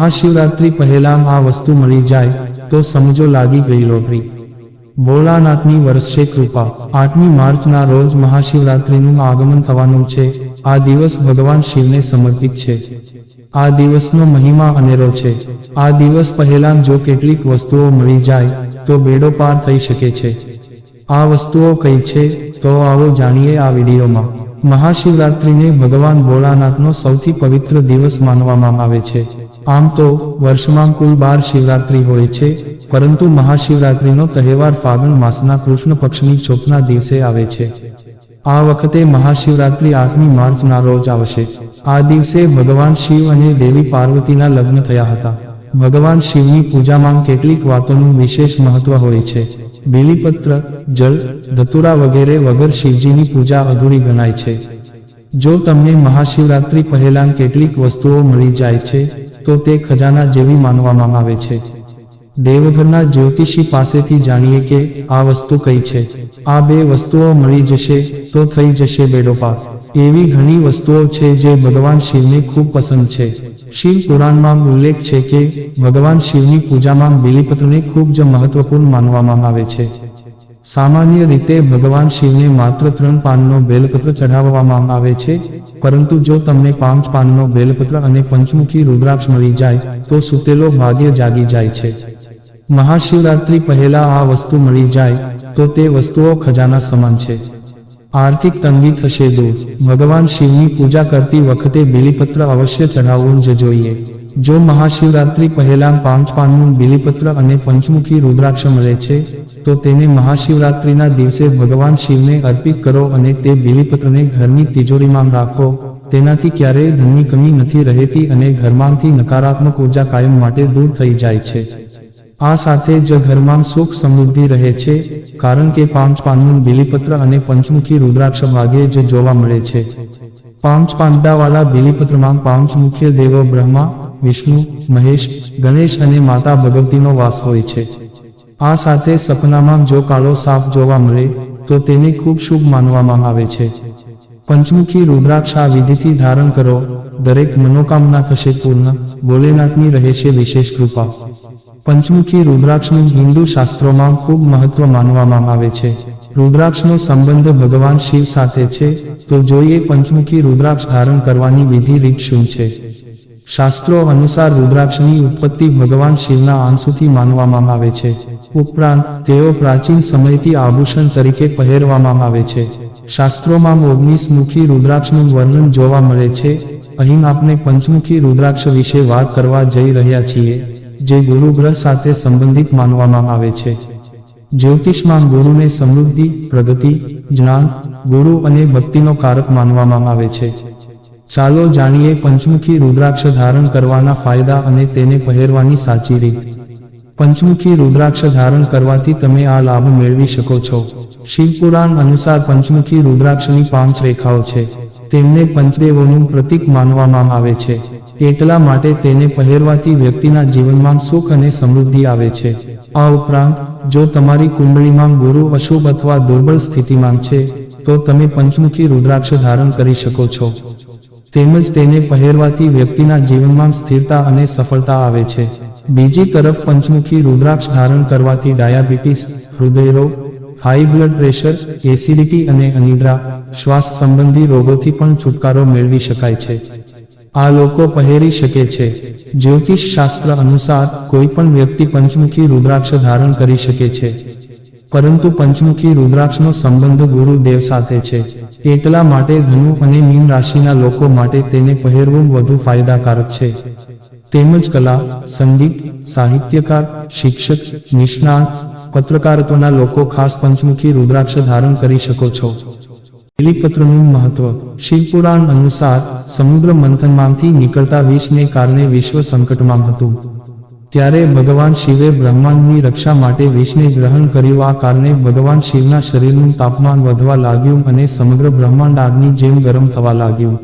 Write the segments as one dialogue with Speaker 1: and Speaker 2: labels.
Speaker 1: મહાશિવરાત્રી પહેલાં આ વસ્તુ મળી જાય તો સમજો લાગી ગઈ લોટરી ભોળાનાથની વર્ષે કૃપા. આઠમી માર્ચના રોજ મહાશિવરાત્રીનું આગમન થવાનું છે. આ દિવસ ભગવાન શિવને સમર્પિત છે. આ દિવસનો મહિમા અનેરો છે. આ દિવસ પહેલાં જો કેટલીક વસ્તુઓ મળી જાય, તો બેડો પાર થઈ શકે છે. આ વસ્તુઓ કઈ છે, તો આવો જાણીએ આ વિડીયોમાં. મહાશિવરાત્રિને ભગવાન ભોળાનાથનો સૌથી પવિત્ર દિવસ માનવામાં આવે છે. આમ તો વર્ષમાં કુલ બાર શિવરાત્રી હોય છે, પરંતુ મહાશિવરાત્રીનો તહેવાર ફાગણ માસના કૃષ્ણ પક્ષની ચોથના દિવસે આવે છે. આ વખતે મહાશિવરાત્રી આઠમી માર્ચના રોજ આવશે. આ દિવસે ભગવાન શિવ અને દેવી પાર્વતીના લગ્ન થયા હતા. ભગવાન શિવની પૂજામાં કેટલીક વાતોનું વિશેષ મહત્વ હોય છે. બીલીપત્ર, જળ, ધતુરા વગેરે વગર શિવજીની પૂજા અધૂરી ગણાય છે. જો તમને મહાશિવરાત્રી પહેલા કેટલીક વસ્તુઓ મળી જાય છે તો તે ખજાના જેવી માનવામાં આવે છે. દેવઘરના જ્યોતિષી પાસેથી જાણીએ કે આ વસ્તુ કઈ છે. આ બે વસ્તુઓ મળી જશે તો થઈ જશે બેડોપાર એવી ઘણી વસ્તુઓ છે જે ભગવાન શિવને ખૂબ પસંદ છે. શિવ પુરાણમાં ઉલ્લેખ છે કે ભગવાન શિવની પૂજામાં બિલીપત્રને ખૂબ જ મહત્વપૂર્ણ માનવામાં આવે છે. સામાન્ય રીતે ભગવાન શિવને માત્ર ત્રણ પાનનો બેલપત્ર ચઢાવવામાં આવે છે, પરંતુ જો તમને પાંચ પાનનો બેલપત્ર અને પંચમુખી રુદ્રાક્ષ મળી જાય, તો સુતેલો ભાગ્ય જાગી જાય છે. મહાશિવરાત્રી પહેલા આ વસ્તુ મળી જાય, તો તે વસ્તુઓ ખજાના સમાન છે. આર્થિક તંગી થશે દૂર. ભગવાન શિવની પૂજા કરતી વખતે બિલીપત્ર અવશ્ય ચઢાવવું જ જોઈએ. જો મહાશિવરાત્રી પહેલા પાંચ પાનનું બિલીપત્ર અને પંચમુખી રુદ્રાક્ષ મળે છે, તો તેને મહાશિવરાત્રીના દિવસે ભગવાન શિવને અર્પિત કરો અને તે બિલીપત્રને ઘરની તિજોરીમાં રાખો. તેનાથી ક્યારેય ધનની કમી નથી રહેતી અને ઘરમાંથી નકારાત્મક ઊર્જા કાયમ માટે દૂર થઈ જાય છે. આ સાથે જ ઘરમાં સુખ સમૃદ્ધિ રહે છે, કારણ કે પાંચ પાનનું બિલીપત્ર અને પંચમુખી રુદ્રાક્ષ ભાગે જ જોવા મળે છે. પાંચ પાંડાવાળા બિલીપત્રમાં પાંચ મુખ્ય દેવો બ્રહ્મા વિષ્ણુ, મહેશ, ગણેશ અને માતા ભગવતીનો વાસ હોય છે. આ સાથે સપનામાં જો કાળો સાપ જોવા મળે, તો તેને ખૂબ શુભ માનવામાં આવે છે. પંચમુખી રુદ્રાક્ષ આ વિધિથી ધારણ કરો, દરેક મનોકામના થશે પૂર્ણ, ભોલેનાથની રહેશે વિશેષ કૃપા. પંચમુખી રુદ્રાક્ષનું હિન્દુ શાસ્ત્રોમાં ખૂબ મહત્વ માનવામાં આવે છે. રુદ્રાક્ષનો સંબંધ ભગવાન શિવ સાથે છે, તો જોઈએ પંચમુખી રુદ્રાક્ષ ધારણ કરવાની વિધિ રીત શું છે. શાસ્ત્રો અનુસાર રુદ્રાક્ષની ઉત્પત્તિ ભગવાન શિવના આંસુથી માનવામાં આવે છે. ઉપરાંત, તેઓ પ્રાચીન સમયથી આભૂષણ તરીકે પહેરવામાં આવે છે. શાસ્ત્રોમાં ઓગણીસ મુખી રુદ્રાક્ષનું વર્ણન જોવા મળે છે. અહીં આપણે પંચમુખી રુદ્રાક્ષ વિશે વાત કરવા જઈ રહ્યા છીએ, જે ગુરુગ્રહ સાથે સંબંધિત માનવામાં આવે છે. જ્યોતિષમાં ગુરુને સમૃદ્ધિ, પ્રગતિ, જ્ઞાન, ગુરુ અને ભક્તિનો કારક માનવામાં આવે છે. ચાલો જાણીએ પંચમુખી રુદ્રાક્ષ ધારણ કરવાના ફાયદા અને તેને પહેરવાની સાચી રીત. પંચમુખી રુદ્રાક્ષ ધારણ કરવાથી તમે આ લાભ મેળવી શકો છો. શિવપુરાણ અનુસાર પંચમુખી રુદ્રાક્ષની પાંચ રેખાઓ છે. તેમને પંચદેવોનું પ્રતીક માનવામાં આવે છે. એટલા માટે તેને પહેરવાથી વ્યક્તિના જીવનમાં સુખ અને સમૃદ્ધિ આવે છે. આ ઉપરાંત, જો તમારી કુંડળીમાં ગુરુ, અશુભ અથવા દુર્બળ સ્થિતિમાં છે, તો તમે પંચમુખી રુદ્રાક્ષ ધારણ કરી શકો છો. તેમજ તેને પહેરવાથી વ્યક્તિના જીવનમાં સ્થિરતા અને સફળતા આવે છે. બીજી તરફ પંચમુખી રુદ્રાક્ષ ધારણ કરવાથી ડાયાબિટીસ, હૃદયરોગ, હાઈ બ્લડ પ્રેશર, એસિડિટી અને અનિદ્રા, શ્વાસ સંબંધી રોગોથી પણ છુટકારો મેળવી શકાય છે. આ લોકો પહેરી શકે છે. જ્યોતિષ શાસ્ત્ર અનુસાર કોઈ પણ વ્યક્તિ પંચમુખી રુદ્રાક્ષ ધારણ કરી શકે છે. પરંતુ પંચમુખી રુદ્રાક્ષનો સંબંધ ગુરુદેવ સાથે છે. એટલા માટે ધનુ અને મીન રાશિના લોકો માટે તેને પહેરવું વધુ ફાયદાકારક છે. તેમજ કલા, સંગીત, સાહિત્યકાર, શિક્ષક, નિષ્ણાત, પત્રકારત્વના લોકો ખાસ પંચમુખી રુદ્રાક્ષ ધારણ કરી શકો છો. બિલીપત્રનું મહત્વ. શિવપુરાણ અનુસાર સમુદ્ર મંથનમાંથી નીકળતા વિષને કારણે વિશ્વ સંકટમાં હતું. ત્યારે ભગવાન શિવે બ્રહ્માંડની રક્ષા માટે વિષને ગ્રહણ કર્યું. આ કારણે ભગવાન શિવના શરીરનું તાપમાન વધવા લાગ્યું અને સમગ્ર બ્રહ્માંડ આગની જેમ ગરમ થવા લાગ્યું.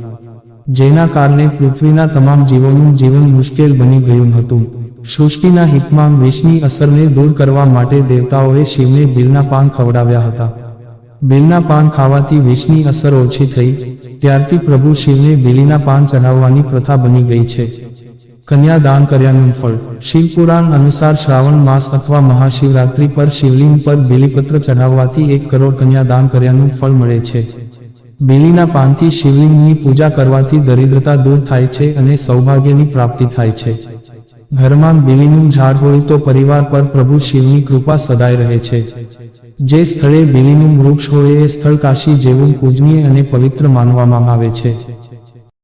Speaker 1: જેના કારણે પૃથ્વીના તમામ જીવોનું જીવન મુશ્કેલ બની ગયું હતું. સૃષ્ટિના હિતમાં વિષની અસરને દૂર કરવા માટે દેવતાઓએ શિવને બિલના પાન ખવડાવ્યા હતા. બિલના પાન ખાવાથી વિષની અસર ઓછી થઈ. ત્યારથી પ્રભુ શિવને બિલીના પાન ચઢાવવાની પ્રથા બની ગઈ છે. કન્યાદાન કર્યાનું ફળ. શિવપુરાણ અનુસાર શ્રાવણ માસ અથવા મહાશિવરાત્રિ પર શિવલિંગ પર બિલીપત્ર ચઢાવવાથી એક કરોડ કન્યાદાન કર્યાનું ફળ મળે છે. બિલીના પાનથી શિવલિંગની પૂજા કરવાથી દરિદ્રતા દૂર થાય છે અને સૌભાગ્યની પ્રાપ્તિ થાય છે. ઘરમાં બિલીનું ઝાડ હોય તો પરિવાર પર પ્રભુ શિવની કૃપા સદાય રહે છે. જે સ્થળે બિલીનું વૃક્ષ હોય એ સ્થળ કાશી જેવું પૂજનીય અને પવિત્ર માનવામાં આવે છે.